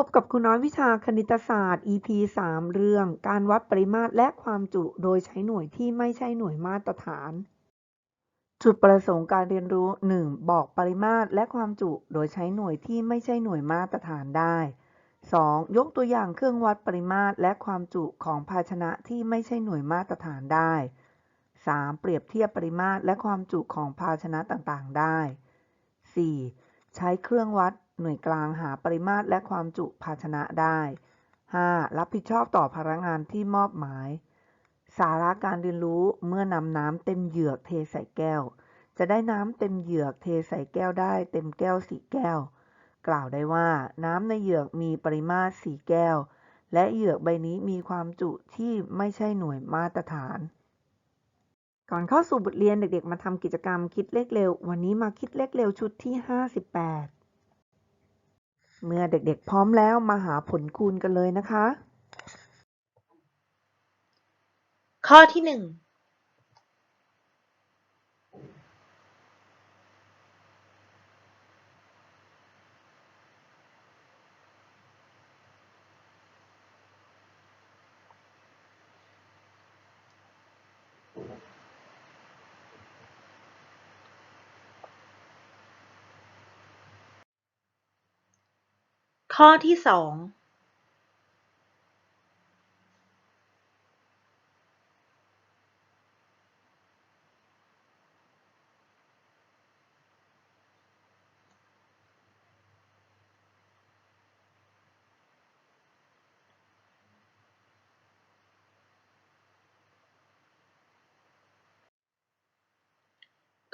พบกับครูน้อยวิชาคณิตศาสตร์ EP 3 เรื่อง การวัดปริมาตรและความจุโดยใช้หน่วยที่ไม่ใช่หน่วยมาตรฐาน จุดประสงค์การเรียนรู้ 1. บอกปริมาตรและความจุโดยใช้หน่วยที่ไม่ใช่หน่วยมาตรฐานได้ 2. ยกตัวอย่างเครื่องวัดปริมาตรและความจุของภาชนะที่ไม่ใช่หน่วยมาตรฐานได้ 3. เปรียบเทียบปริมาตรและความจุของภาชนะต่างๆ ได้ 4. ใช้เครื่องวัด หน่วยกลางหาปริมาตรและความจุภาชนะได้ 5. รับผิดชอบต่อพนักงานที่มอบหมาย สาระการเรียนรู้เมื่อนำน้ำเต็มเหยือกเทใส่แก้ว จะได้น้ำเต็มเหยือกเทใส่แก้วได้เต็มแก้วสี่แก้ว กล่าวได้ว่าน้ำในเหยือกมีปริมาตรสี่แก้ว และเหยือกใบนี้มีความจุที่ไม่ใช่หน่วยมาตรฐาน ก่อนเข้าสู่บทเรียนเด็กๆ มาทำกิจกรรมคิดเลขเร็ว วันนี้มาคิดเลขเร็วชุดที่ 58 เมื่อเด็กๆพร้อมแล้วมาหาผลคูณกันเลยนะคะ ข้อที่หนึ่ง ข้อที่สอง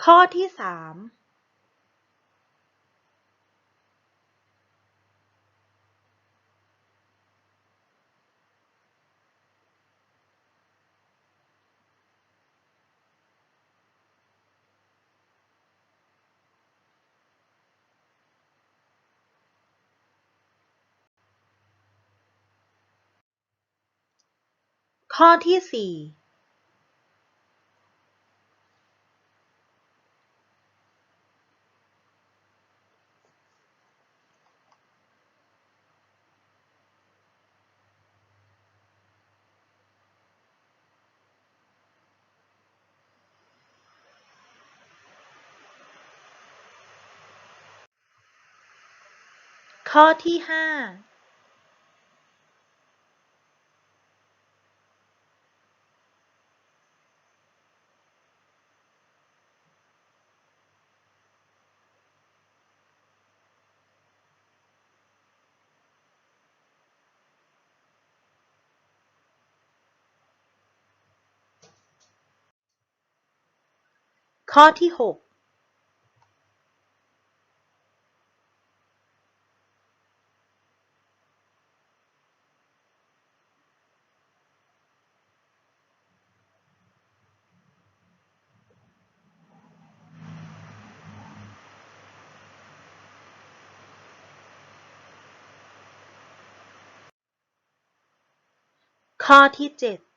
ข้อที่สาม ข้อที่สี่ข้อที่ห้า ข้อที่ 6ข้อที่ 7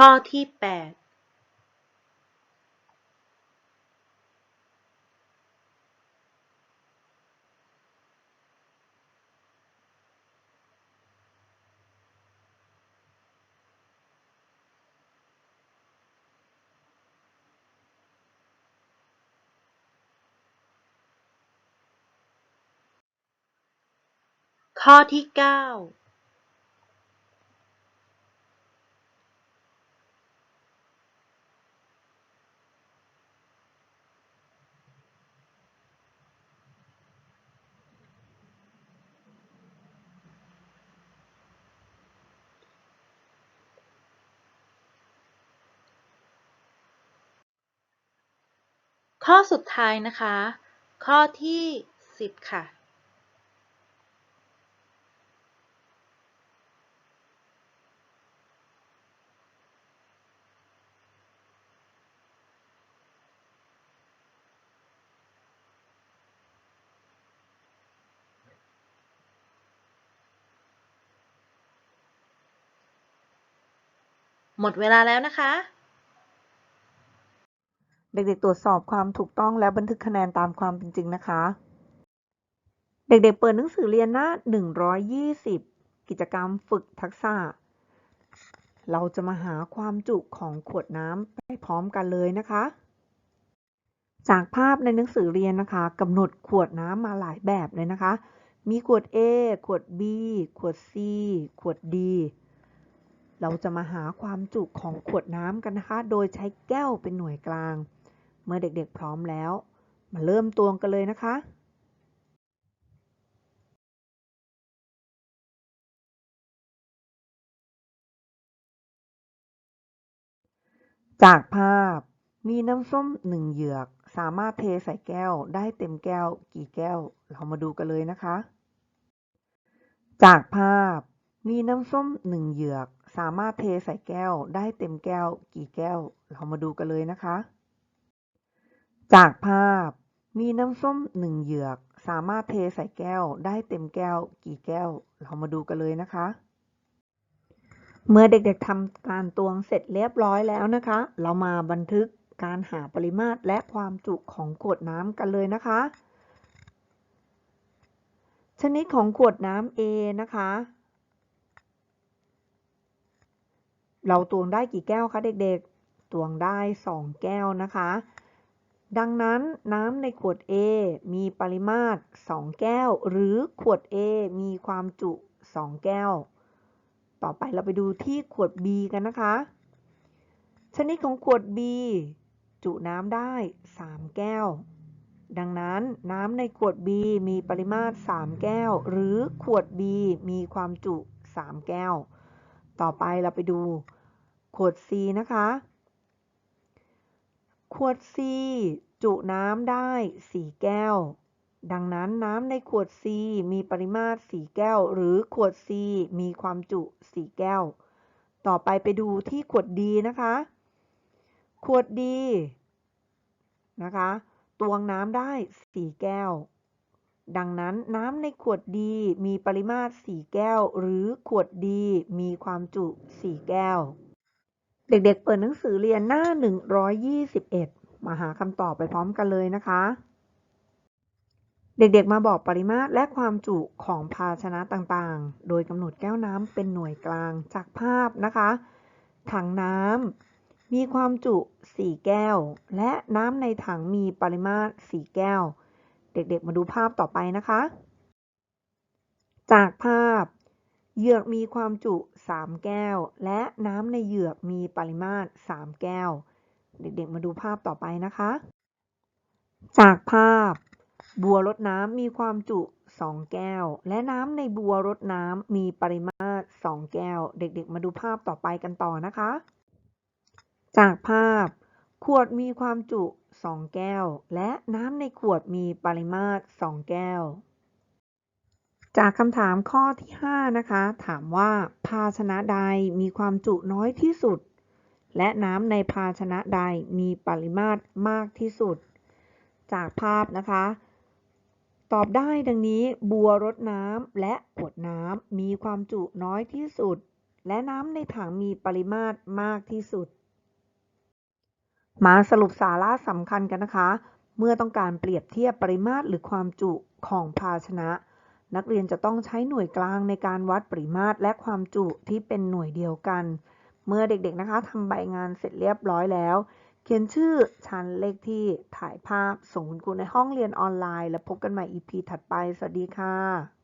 ข้อที่แปดข้อที่เก้า ข้อสุดท้ายนะคะ ข้อที่ 10 ค่ะ หมดเวลาแล้วนะคะ เด็กๆ ตรวจสอบความถูกต้องและบันทึกคะแนนตามความเป็นจริงนะคะ เด็กๆ เปิดหนังสือเรียนหน้า 120 กิจกรรมฝึกทักษะ เราจะมาหาความจุของขวดน้ำไปพร้อมกันเลยนะคะ จากภาพในหนังสือเรียนนะคะกำหนดขวดน้ำมาหลายแบบเลยนะคะ มีขวด A ขวด B ขวด C ขวด D เราจะมาหาความจุของขวดน้ำกันนะคะ โดยใช้แก้วเป็นหน่วยกลาง เมื่อเด็กๆพร้อมแล้ว มาเริ่มตวงกันเลยนะคะ จากภาพมีน้ำส้มหนึ่งเหยือก สามารถเทใส่แก้วได้เต็มแก้ว กี่แก้ว เรามาดูกันเลยนะคะ จากภาพมีน้ำส้มหนึ่งเหยือก สามารถเทใส่แก้วได้เต็มแก้ว กี่แก้ว เรามาดูกันเลยนะคะ จากภาพ มีน้ำส้มหนึ่งเหยือก สามารถเทใส่แก้วได้เต็มแก้ว กี่แก้ว เรามาดูกันเลยนะคะ เมื่อเด็กๆทำการตวงเสร็จเรียบร้อยแล้วนะคะ เรามาบันทึกการหาปริมาตรและความจุของขวดน้ำกันเลยนะคะ ชนิดของขวดน้ำ A นะคะ เราตวงได้กี่แก้วคะเด็กๆ ตวงได้ 2 แก้วนะคะ ดังนั้นน้ำในขวด A มีปริมาตร 2 แก้ว หรือขวด A มีความจุ 2 แก้ว ต่อไปเราไปดูที่ขวด B กันนะคะ ชนิดของขวด B จุน้ำได้ 3 แก้ว ดังนั้นน้ำในขวด B มีปริมาตร 3 แก้ว หรือขวด B มีความจุ 3 แก้ว ต่อไปเราไปดูขวด C นะคะ ขวด C จุน้ำได้ 4 แก้ว ดังนั้นน้ำในขวด C มีปริมาตร 4 แก้ว หรือขวด C มีความจุ 4 แก้ว ต่อไปไปดูที่ขวด D นะคะ ขวด D นะคะ ตวงน้ำได้ 4 แก้ว ดังนั้นน้ำในขวด D มีปริมาตร 4 แก้ว หรือขวด D มีความจุ 4 แก้ว เด็กๆ เปิดหนังสือเรียนหน้า 121 มาหาคำตอบไปพร้อมกันเลยนะคะ เด็กๆ มาบอกปริมาตรและความจุของภาชนะต่างๆ โดยกำหนดแก้วน้ำเป็นหน่วยกลางจากภาพนะคะ ถังน้ำมีความจุ 4 แก้ว และน้ำในถังมีปริมาตร 4 แก้ว เด็กๆ มาดูภาพต่อไปนะคะ จากภาพ เหยือกมีความจุ 3 แก้ว และน้ำในเหยือกมีปริมาตร 3 แก้ว เด็กๆ มาดูภาพต่อไปนะคะ จากภาพ บัวรดน้ำมีความจุ 2 แก้ว และน้ำในบัวรดน้ำมีปริมาตร 2 แก้ว เด็กๆ มาดูภาพต่อไปกันต่อนะคะ จากภาพ ขวดมีความจุ 2 แก้ว และน้ำในขวดมีปริมาตร 2 แก้ว จากคำถามข้อที่ 5 นะคะ ถามว่าภาชนะใดมีความจุน้อยที่สุด และน้ำในภาชนะใดมีปริมาตรมากที่สุด จากภาพนะคะ ตอบได้ดังนี้บัวรดน้ำและขวดน้ำมีความจุน้อยที่สุด และน้ำในถังมีปริมาตรมากที่สุด มาสรุปสาระสำคัญกันนะคะ เมื่อต้องการเปรียบเทียบปริมาตรหรือความจุของภาชนะ นักเรียนจะต้องใช้หน่วยกลางในการวัดปริมาตรและความจุที่เป็นหน่วยเดียวกัน เมื่อเด็กๆนะคะทำใบงานเสร็จเรียบร้อยแล้ว เขียนชื่อชั้นเลขที่ถ่ายภาพส่งคุณครูในห้องเรียนออนไลน์ แล้วพบกันใหม่ EP ถัดไป สวัสดีค่ะ